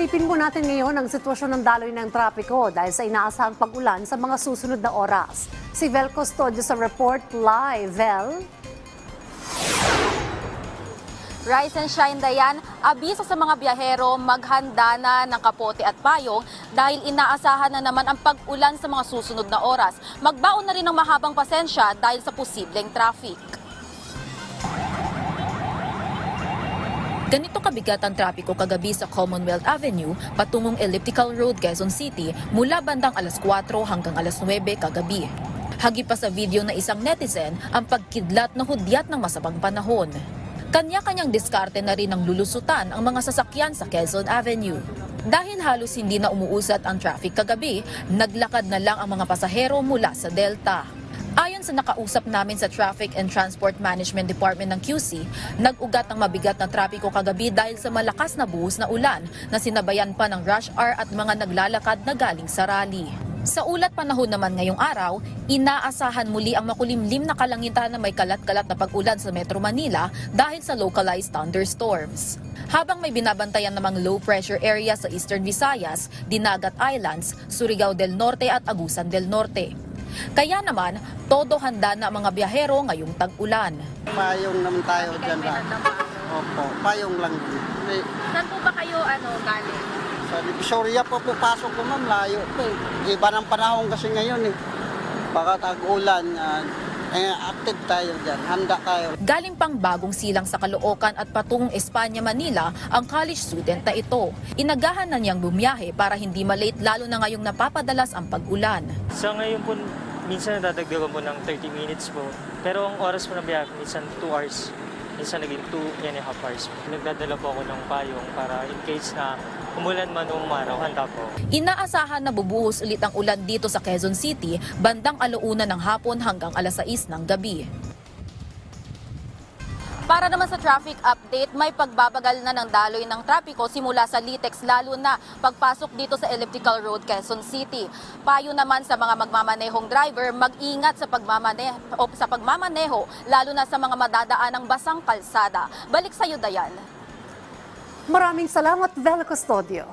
Silipin po natin ngayon ang sitwasyon ng daloy ng trapiko dahil sa inaasahang pag-ulan sa mga susunod na oras. Si Vel Custodio sa report live. Vel? Rise and shine Dayan, abiso sa mga biyahero maghanda na ng kapote at payong dahil inaasahan na naman ang pag-ulan sa mga susunod na oras. Magbaon na rin ng mahabang pasensya dahil sa posibleng traffic. Ganito kabigat ang trapiko kagabi sa Commonwealth Avenue patungong Elliptical Road, Quezon City mula bandang alas 4 hanggang alas 9 kagabi. Hagi pa sa video na isang netizen ang pagkidlat ng hudyat ng masabang panahon. Kanya-kanyang diskarte na rin ang lulusutan ang mga sasakyan sa Quezon Avenue. Dahil halos hindi na umuusat ang traffic kagabi, naglakad na lang ang mga pasahero mula sa Delta. Ayon sa nakausap namin sa Traffic and Transport Management Department ng QC, nag-ugat ng mabigat na trapiko kagabi dahil sa malakas na buhos na ulan na sinabayan pa ng rush hour at mga naglalakad na galing sa rally. Sa ulat panahon naman ngayong araw, inaasahan muli ang makulimlim na kalangitan na may kalat-kalat na pag-ulan sa Metro Manila dahil sa localized thunderstorms. Habang may binabantayan namang low pressure area sa Eastern Visayas, Dinagat Islands, Surigao del Norte at Agusan del Norte. Kaya naman, todo handa na mga biyahero ngayong tag-ulan. Payong naman tayo dyan ba? Opo, payong lang din. May, Saan po ba kayo ano, galing? sa Divisoria po pupasok ko ma'am, layo po eh. Iba ng panahon kasi ngayon eh. Baka tag-ulan, ah, eh, active tayo dyan, handa tayo. Galing pang bagong silang sa Caloocan at patungong Espanya, Manila ang college student na ito. Inagahan na niyang bumiyahe para hindi malate lalo na ngayong napapadalas ang pag-ulan. Sa ngayon po, minsan nadadagdagan po ng 30 minutes po. Pero ang oras po na biyahe, minsan 2 hours. Minsan naging 2 and a half hours. Nagdadala po ako ng payong para in case na umulan man o umaraw, handa po. Inaasahan na bubuhos ulit ang ulan dito sa Quezon City bandang alauna ng hapon hanggang alas 6 ng gabi. Para naman sa traffic update, may pagbabagal na ng daloy ng trapiko simula sa Litex lalo na pagpasok dito sa Elliptical Road, Quezon City. Payo naman sa mga magmamanehong driver, mag-ingat sa pagmamaneho, o sa pagmamaneho lalo na sa mga madadaan ng basang kalsada. Balik sa iyo, Dayan. Maraming salamat, Vel Custodio.